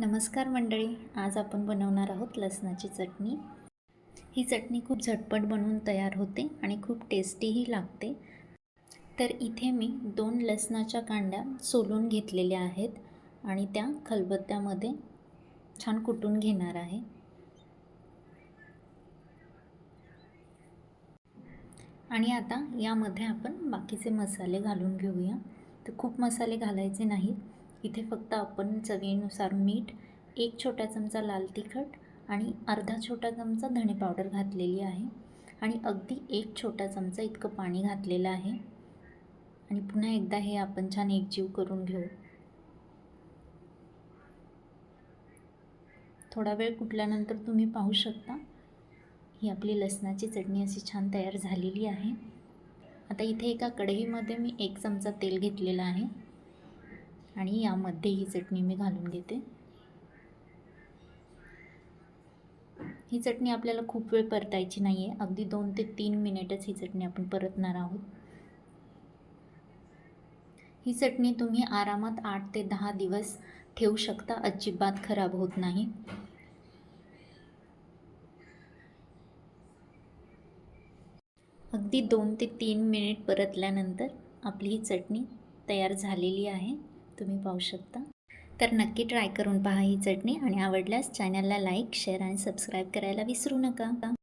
नमस्कार मंडळी आज आपण बनवणार आहोत लसणाची चटणी. ही चटणी खूप झटपट बनवून तयार होते आणि खूप टेस्टीही लागते. तर इथे मी दोन लसणाच्या कांड्या सोलून घेतलेल्या आहेत आणि त्या खलबत्त्यामध्ये छान कुटून घेणार आहे. आणि आता यामध्ये आपण बाकीचे मसाले घालून घेऊया. तर खूप मसाले घालायचे नाहीत. इथे फक्त आपण चवीनुसार मीठ एक छोटा चमचा लाल तिखट आणि अर्धा छोटा चमचा धणे पावडर घातलेली आहे. आणि अगदी एक छोटा चमचा इतकं पाणी घातलेलं आहे. आणि पुन्हा एकदा हे आपण छान एकजीव करून घेऊ. थोडा वेळ कुटल्यानंतर तुम्ही पाहू शकता. ही आपली लसणाची चटणी अशी छान तयार झालेली आहे. आता इथे एका कढईमध्ये मी एक चमचा तेल घेतलेलं आहे. आणि यामध्ये ही चटणी मी घालून घेते. ही चटणी आपल्याला खूप वेळ परतायची नाही आहे अगदी दोन ते तीन मिनिटच ही चटणी आपण परतणार आहोत. ही चटणी तुम्ही आरामात आठ ते दहा दिवस ठेवू शकता. अजिबात खराब होत नाही. अगदी दोन ते तीन मिनिट परतल्यानंतर आपली ही चटणी तयार झालेली आहे. तुम्ही पाहू शकता. तर नक्की ट्राय करून पहा ही चटणी आणि आवडल्यास चॅनलला लाईक शेअर आणि सबस्क्राईब करायला विसरू नका.